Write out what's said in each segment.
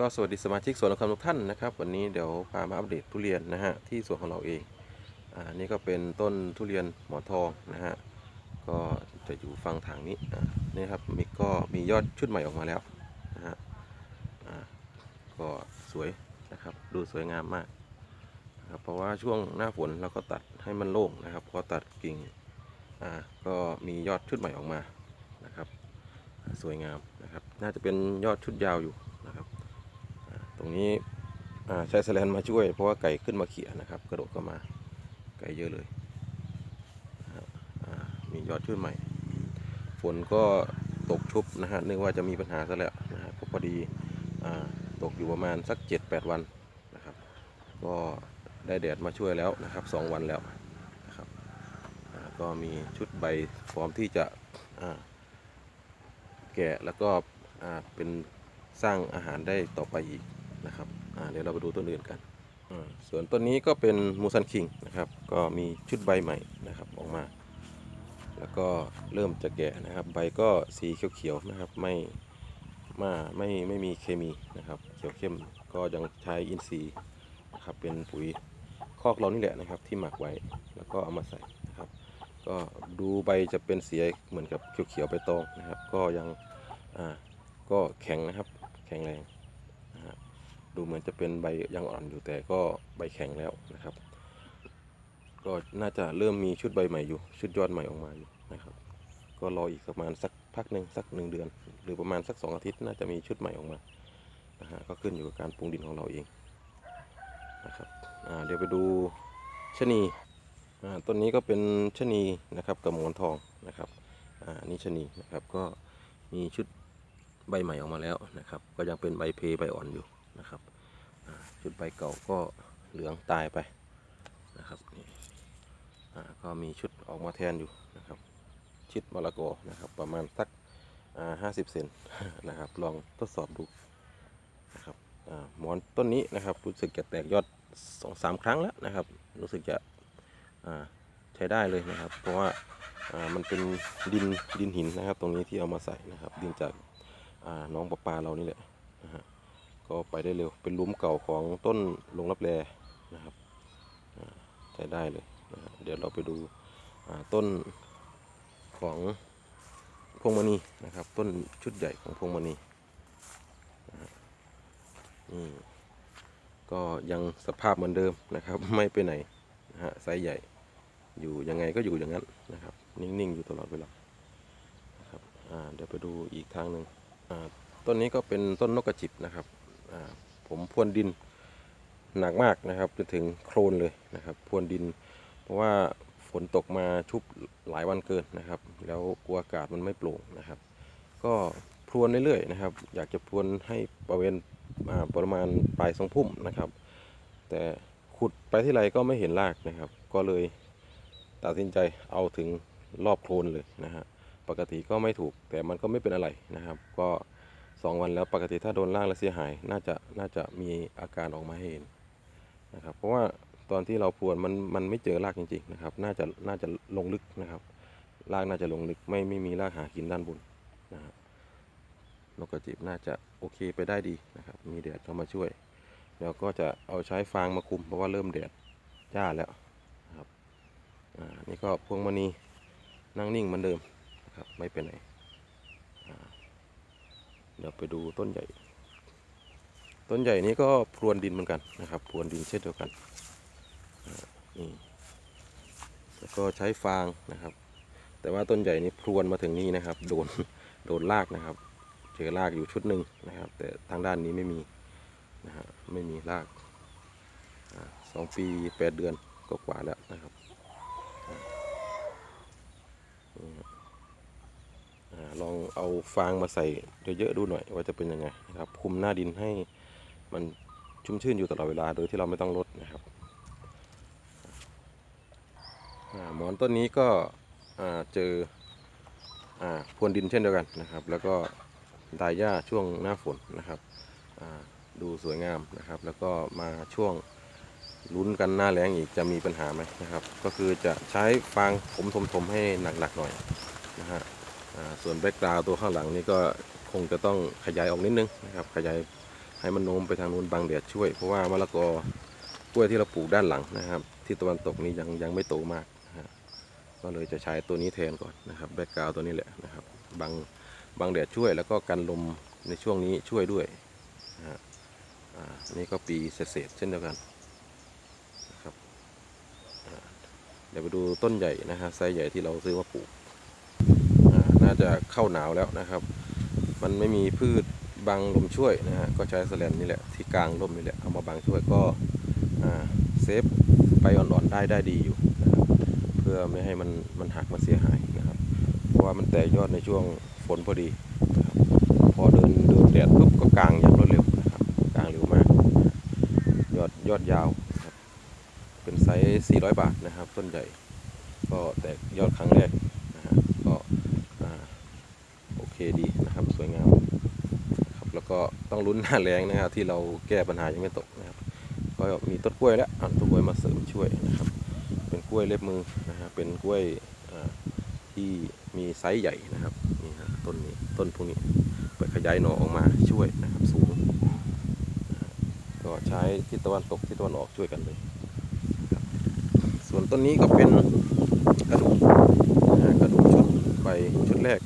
ก็สวัสดีสมาชิกสวนของคำทุกท่านนะครับ วันนี้เดี๋ยวพามาอัปเดตทุเรียนนะฮะที่สวนของเราเองอ่านี่ก็เป็นต้นทุเรียนหมอนทองนะฮะก็จะอยู่ฝั่งทางนี้อ่านี่ครับมีก็มียอดชุดใหม่ออกมาแล้วนะฮะอ่าก็สวยนะครับดูสวยงามมากนะครับเพราะว่าช่วงหน้าฝนเราก็ตัดให้มันโล่งนะครับพอตัดกิ่งอ่าก็มียอดชุดใหม่ออกมานะครับ สวยงามนะครับ น่าจะเป็นยอดชุดยาวอยู่ รับอ่าตรงนี้ใช้แสแลนมาช่วย เพราะว่าไก่ขึ้นมาเขี่ยนะครับ กระโดดเข้ามาไก่เยอะเลยมียอดชื่นใหม่ ฝนก็ตกชุบนะฮะนึกว่าจะมีปัญหาซะแล้วนะฮะพอดีตกอยู่ประมาณสัก 7-8 วันนะครับ ก็ได้แดดมาช่วยแล้วนะครับ 2 วันแล้วนะครับก็มีชุดใบพร้อมที่จะแกะแล้วก็เป็นสร้างอาหารได้ต่อไปอีก นะครับเดี๋ยวเราไปดูต้นอื่นกัน ส่วนต้นนี้ก็เป็นมูซันคิงนะครับ ก็มีชุดใบใหม่นะครับออกมา แล้วก็เริ่มจะแก่นะครับ ใบก็สีเขียวๆนะครับ ไม่มาไม่ไม่มีเคมีนะครับ เขียวเข้มก็ยังใช้อินทรีย์นะครับเป็นปุ๋ยคอกเรานี่แหละนะครับ ที่หมักไว้แล้วก็เอามาใส่นะครับ ก็ดูใบจะเป็นสีเหมือนกับเขียวๆใบตองนะครับ ก็ยังอ่าก็แข็งนะครับ แข็งแรงนะฮะ ดูเหมือนจะเป็นใบยังอ่อนอยู่แต่ก็ใบแข็งแล้วนะครับ ก็น่าจะเริ่มมีชุดใบใหม่อยู่ ชุดยอดใหม่ออกมาอยู่นะครับ ก็รออีกประมาณสักพักหนึ่งสักหนึ่งเดือน หรือประมาณสักสองอาทิตย์น่าจะมีชุดใหม่ออกมานะฮะก็ขึ้นอยู่กับการปรุงดินของเราเองนะครับอ่าเดี๋ยวไปดูชะนีอ่าต้นนี้ก็เป็นชะนีนะครับกับหมอนทองนะครับอ่านี่ชะนีนะครับก็มีชุดใบใหม่ออกมาแล้วนะครับ ก็ยังเป็นใบเพใบอ่อนอยู่ นะครับชุดใบเก่าก็เหลืองตายไปนะครับนี่ก็มีชุดออกมาแทนอยู่นะครับ ชิดมะละกอนะครับ ประมาณสักห้าสิบเซนนะครับ ลองทดสอบดูนะครับหมอนต้นนี้นะครับรู้สึกจะแตกยอดสองสามครั้งแล้วนะครับ รู้สึกจะใช้ได้เลยนะครับ เพราะว่ามันเป็นดินดินหินนะครับ ตรงนี้ที่เอามาใส่นะครับ ดินจากน้องประปาเรานี่แหละนะฮะ ก็ไปได้เร็ว เป็นลุมเก่าของต้นลงรับแรนะครับใช้ได้เลยนะเดี๋ยวเราไปดูต้นของพวงมณีนะครับ ต้นชุดใหญ่ของพวงมณีนี่ก็ยังสภาพเหมือนเดิมนะครับ ไม่ไปไหนนะฮะไซส์ใหญ่อยู่ยังไงก็อยู่อย่างนั้นนะครับ นิ่งๆอยู่ตลอดเวลานะครับเดี๋ยวไปดูอีกทางหนึ่งต้นนี้ก็เป็นต้นนกกระจิบนะครับ ผมพรวนดินหนักมากนะครับจนถึงโคลนเลยนะครับพรวนดิน เพราะว่าฝนตกมาชุบหลายวันเกินนะครับ แล้วกลัวอากาศมันไม่โปร่งนะครับ ก็พรวนเรื่อยๆนะครับ อยากจะพรวนให้ประเวณประมาณปลายทรงพุ่มนะครับ แต่ขุดไปที่ไรก็ไม่เห็นรากนะครับ ก็เลยตัดสินใจเอาถึงรอบโคลนเลยนะฮะปกติก็ไม่ถูกแต่มันก็ไม่เป็นอะไรนะครับ ก็ สองวันแล้วปกติถ้าโดนล่างแล้วเสียหาย น่าจะน่าจะมีอาการออกมาให้เห็นนะครับเพราะว่าตอนที่เราพรวนมันมันไม่เจอรากจริงๆนะครับ น่าจะน่าจะลงลึกนะครับรากน่าจะลงลึกไม่ไม่มีรากหากินด้านบนนะครับนกกระจิบน่าจะโอเคไปได้ดีนะครับ มีแดดเข้ามาช่วยเดี๋ยวก็จะเอาใช้ฟางมาคุมเพราะว่าเริ่มแดดจ้าแล้วนะครับอ่านี่ก็พวงมณีนั่งนิ่งเหมือนเดิมนะครับไม่เป็นไร เดี๋ยวไปดูต้นใหญ่ ต้นใหญ่นี้ก็พรวนดินเหมือนกันนะครับ พรวนดินเช่นเดียวกันนี่แล้วก็ใช้ฟางนะครับ แต่ว่าต้นใหญ่นี้พรวนมาถึงนี่นะครับ โดนโดนลากนะครับเจอลากอยู่ชุดหนึ่งนะครับ แต่ทางด้านนี้ไม่มีนะฮะไม่มีลากสองปีแปดเดือนก็กว่าแล้วนะครับ อ่า ลองเอาฟางมาใส่เยอะๆดูหน่อย ว่าจะเป็นยังไงนะครับคุมหน้าดินให้มันชุ่มชื่นอยู่ตลอดเวลาโดยที่เราไม่ต้องลดนะครับหมอนต้นนี้ก็เจอพรวนดินเช่นเดียวกันนะครับ แล้วก็ดายหญ้าช่วงหน้าฝนนะครับดูสวยงามนะครับ แล้วก็มาช่วงลุ้นกันหน้าแล้งอีกจะมีปัญหาไหมนะครับ ก็คือจะใช้ฟางผมทมๆให้หนักๆหน่อยนะฮะ ส่วนแบ็กกราวตัวข้างหลังนี่ก็คงจะต้องขยายออกนิดนึงนะครับขยายให้มันโน้มไปทางนู้นบังแดดช่วย เพราะว่ามะละกอกล้วยที่เราปลูกด้านหลังนะครับ ที่ตะวันตกนี้ยังยังไม่โตมากนะก็เลยจะใช้ตัวนี้แทนก่อนนะครับแบ็กกราวตัวนี้แหละนะครับบังบังแดดช่วยแล้วก็กันลมในช่วงนี้ช่วยด้วยนะฮะอ่านี่ก็ปีเศษเช่นเดียวกันนะครับเดี๋ยวไปดูต้นใหญ่นะฮะไซส์ใหญ่ที่เราซื้อมาปลูก น่าจะเข้าหนาวแล้วนะครับ มันไม่มีพืชบังลมช่วยนะฮะก็ใช้แสแลนนี่แหละที่กลางร่มนี่แหละเอามาบังช่วยก็เซฟไปอ่อนๆได้ได้ดีอยู่นะครับเพื่อไม่ให้มันมันหักมาเสียหายนะครับ เพราะว่ามันแตกยอดในช่วงฝนพอดีนะครับพอเดินเดินแดดปุ๊บก็กลางอย่างรวดเร็วนะครับกลางเร็วมากยอดยอดยาวเป็นไซส์400 บาทนะครับ ต้นใหญ่ก็แตกยอดครั้งแรก ดีนะครับสวยงามครับแล้วก็ต้องลุ้นหน้าแรงนะครับ ที่เราแก้ปัญหายังไม่ตกนะครับ ก็มีต้นกล้วยแล้วเอาต้นกล้วยมาเสริมช่วยนะครับ เป็นกล้วยเล็บมือนะฮะเป็นกล้วยที่มีไซส์ใหญ่นะครับนี่ฮะต้นนี้ต้นพวกนี้เปิดขยายหน่อออกมาช่วยนะครับสูงก็ใช้ทิศตะวันตกทิศตะวันออกช่วยกันเลยนะครับส่วนต้นนี้ก็เป็นกระดูกนะฮะกระดูกชุดใบชุดแรก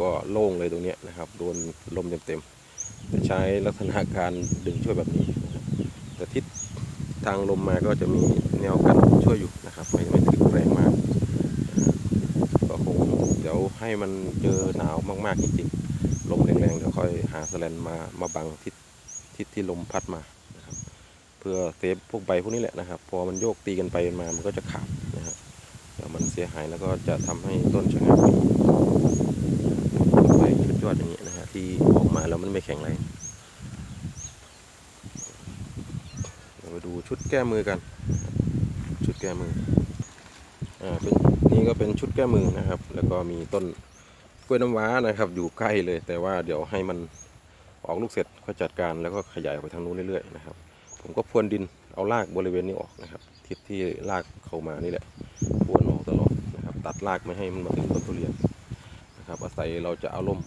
ก็โล่งเลยตรงนี้นะครับโดนลมเต็มๆจะใช้ลักษณะการดึงช่วยแบบนี้นะครับแต่ทิศทางลมมาก็จะมีแนวกันช่วยอยู่นะครับไม่ไม่ถึงแรงมากก็คงเดี๋ยวให้มันเจอหนาวมากๆจริงๆลมแรงๆเดี๋ยวค่อยหาแสแลนมามาบังทิศทิศที่ลมพัดมานะครับ เพื่อเซฟพวกใบพวกนี้แหละนะครับ พอมันโยกตีกันไปมามันก็จะขาดนะครับเดี๋ยวมันเสียหายแล้วก็จะทำให้ต้นชะงักไป อดอย่างนี้นะฮะที่ออกมาแล้วมันไม่แข็งแรงเดี๋ยมาดูชุดแก้มือกัน ชุดแก้มืออ่าเป็นนี่ก็เป็นชุดแก้มือนะครับ แล้วก็มีต้นกล้วยน้ำว้านะครับ อยู่ใกล้เลย แต่ว่าเดี๋ยวให้มันออกลูกเสร็จก็จัดการแล้วก็ขยายไปทางนู้นเรื่อยๆนะครับ ผมก็พรวนดินเอารากบริเวณนี้ออกนะครับ ทิศที่รากเข้ามานี่แหละพรวนออกตลอดนะครับ ตัดรากไม่ให้มันมาถึงต้นทุเรียนนะครับอาศัยเราจะเอาล่ม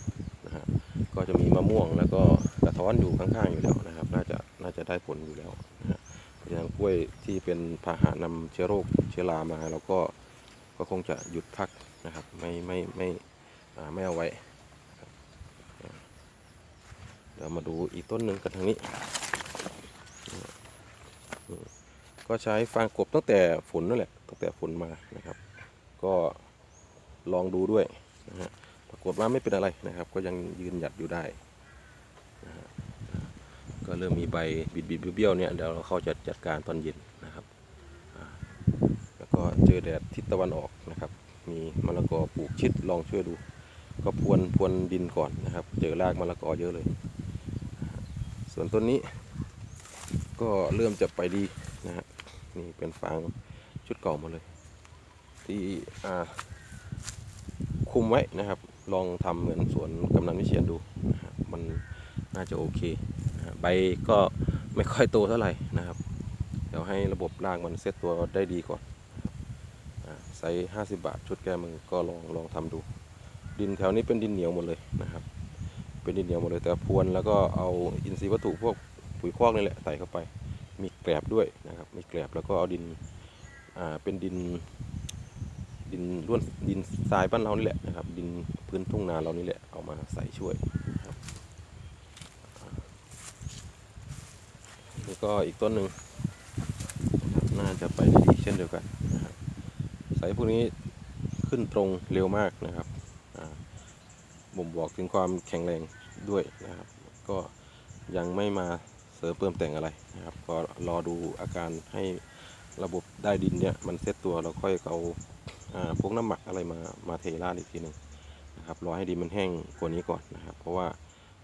ก็จะมีมะม่วงแล้วก็กระท้อนอยู่ข้างๆอยู่แล้วนะครับ น่าจะน่าจะได้ผลอยู่แล้วนะฮะเพราะฉะนั้นกล้วยที่เป็นพาหะนำเชื้อโรคเชื้อรามาเราก็ก็คงจะหยุดพักนะครับ ไม่ไม่ไม่ไม่เอาไว้ เดี๋ยวมาดูอีกต้นหนึ่งกันทางนี้ ก็ใช้ฟางกบตั้งแต่ฝนนั่นแหละตั้งแต่ฝนมานะครับ ก็ลองดูด้วยนะฮะากฏว่าไม่เป็นอะไรนะครับ ก็ยังยืนหยัดอยู่ได้นะฮะก็เริ่มมีใบบิดบิดๆเบี้ยวๆเนี่ยเดี๋ยวเราเข้าจัดจัดการตอนเย็นนะครับ แล้วก็เจอแดดทิศตะวันออกนะครับ มีมะละกอปลูกชิดลองช่วยดู ก็พรวนพรวนดินก่อนนะครับ เจอรากมะละกอเยอะเลย ส่วนต้นนี้ ก็เริ่มจะไปดีนะฮะนี่เป็นฟางชุดเก่าหมาเลย ที่คุมไว้นะครับ ลองทำเหมือนสวนกำนันวิเชียนดูนะฮะมันน่าจะโอเคนะฮะใบก็ไม่ค่อยโตเท่าไหร่นะครับ เดี๋ยวให้ระบบรากมันเซตตัวได้ดีก่อนนะครับอ่าไซส์ห้าสิบบาท ชุดแก้มือก็ลองลองทำดู ดินแถวนี้เป็นดินเหนียวหมดเลยนะครับ เป็นดินเหนียวหมดเลยแต่พรวนแล้วก็เอาอินทรีย์วัตถุพวกปุ๋ยคอกนี่แหละใส่เข้าไป มีแกลบด้วยนะครับ มีแกลบแล้วก็เอาดินอ่าเป็นดินดินล้วนดินทรายบ้านเรานี่แหละนะครับ ดิน พื้นทุ่งนาเรานี่แหละเอามาใส่ช่วยครับนี่ก็อีกต้นหนึ่งน่าจะไปได้ดีเช่นเดียวกันนะครับสายพวกนี้ขึ้นตรงเร็วมากนะครับบ่มบอกถึงความแข็งแรงด้วยนะครับ ก็ยังไม่มาเสริมเติมแต่งอะไรนะครับ ก็รอดูอาการให้ระบบได้ดินเนี่ยมันเซตตัวเราค่อยเอาพวกน้ำหมักอะไรมามาเทราดอีกทีหนึ่ง นะครับรอให้ดินมันแห้งกว่านี้ก่อนนะครับ เพราะว่า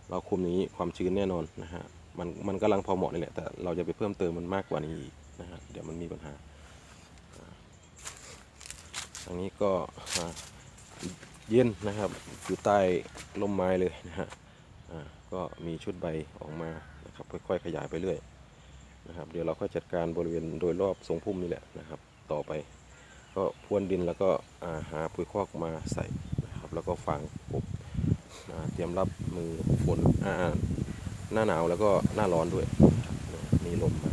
เราคุมนี้ความชื้นแน่นอนนะฮะมันมันกำลังพอเหมาะนี่แหละแต่เราจะไปเพิ่มเติมมันมากกว่านี้อีกนะฮะเดี๋ยวมันมีปัญหาอันนี้ก็เย็นนะครับอยู่ใต้ร่มไม้เลยนะฮะก็มีชุดใบออกมานะครับค่อยๆขยายไปเรื่อยนะครับเดี๋ยวเราค่อยจัดการบริเวณโดยรอบทรงพุ่มนี่แหละนะครับ ต่อไป ก็พรวนดินแล้วก็าหาปุ๋ยคอกมาใส่ แล้วก็ฝังกบอ่าเตรียมรับมือฝนอ่าหน้าหนาวแล้วก็หน้าร้อนด้วยมีลมมา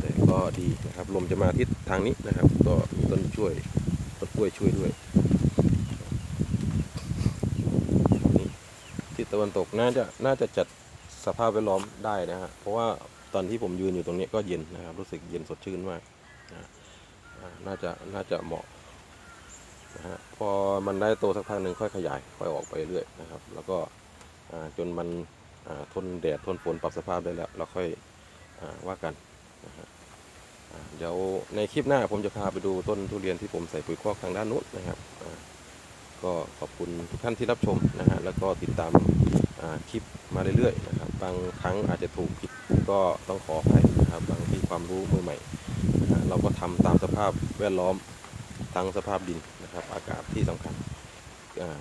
แต่ก็ดีนะครับลมจะมาทิศทางนี้นะครับ ก็มีต้นช่วยต้นกล้วยช่วยด้วยนี่ทิศตะวันตกน่าจะน่าจะจัดสภาพแวดล้อมได้นะฮะเพราะว่าตอนที่ผมยืนอยู่ตรงนี้ก็เย็นนะครับ รู้สึกเย็นสดชื่นมากนะน่าจะน่าจะเหมาะ นะฮะพอมันได้โตสักพักหนึ่งค่อยขยายค่อยออกไปเรื่อยนะครับ แล้วก็จนมันทนแดดทนฝนปรับสภาพได้แล้ว เราค่อยอว่ากันนะฮะเดี๋ยวในคลิปหน้าผมจะพาไปดูต้นทุเรียนที่ผมใส่ปุ๋ยคอกทางด้านนู้นนะครับ ก็ขอบคุณทุกท่านที่รับชมนะฮะแล้วก็ติดตามคลิปมาเรื่อยๆนะครับ บางครั้งอาจจะถูกผิดก็ต้องขออภัยนะครับบางที่ความรู้มือใหม่ เราก็ทำตามสภาพแวดล้อมทั้งสภาพดิน นะครับ อากาศที่สำคัญ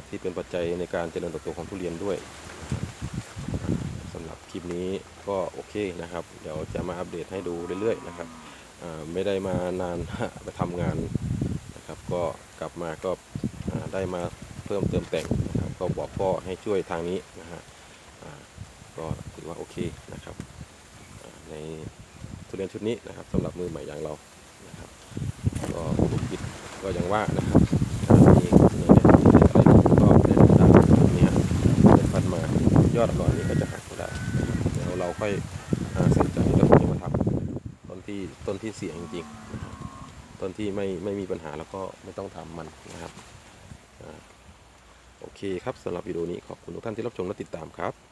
ที่เป็นปัจจัยในการเจริญเติบโตของทุเรียนด้วยนะครับอ่าสำหรับคลิปนี้ก็โอเคนะครับ เดี๋ยวจะมาอัปเดตให้ดูเรื่อยๆนะครับไม่ได้มานานไปทำงานนะครับ ก็กลับมาก็ได้มาเพิ่มเติมแต่งนะครับก็บอกพ่อให้ช่วยทางนี้นะฮะก็ถือว่าโอเคนะครับในทุเรียนชุดนี้นะครับสำหรับมือใหม่อย่างเรานะครับก็ถูกปิดก็ยังว่านะครับถ้ามีเนื้อแดงมีอะไรก็ได้ได้แบบนี้ฮะได้ฟันมาย อดอ่อนนี้ก็จะหักไม่ได้เดี๋ยวเราค่อยอ่าใส่ใจแล้วพวกนี้มาทำต้นที่ต้นที่เสี่ยงจริงๆนะต้นที่ไม่ไม่มีปัญหาแล้วก็ไม่ต้องทำมันนะครับโอเคครับสำหรับวิดีโอนี้ขอบคุณทุกท่านที่รับชมและติดตามครับ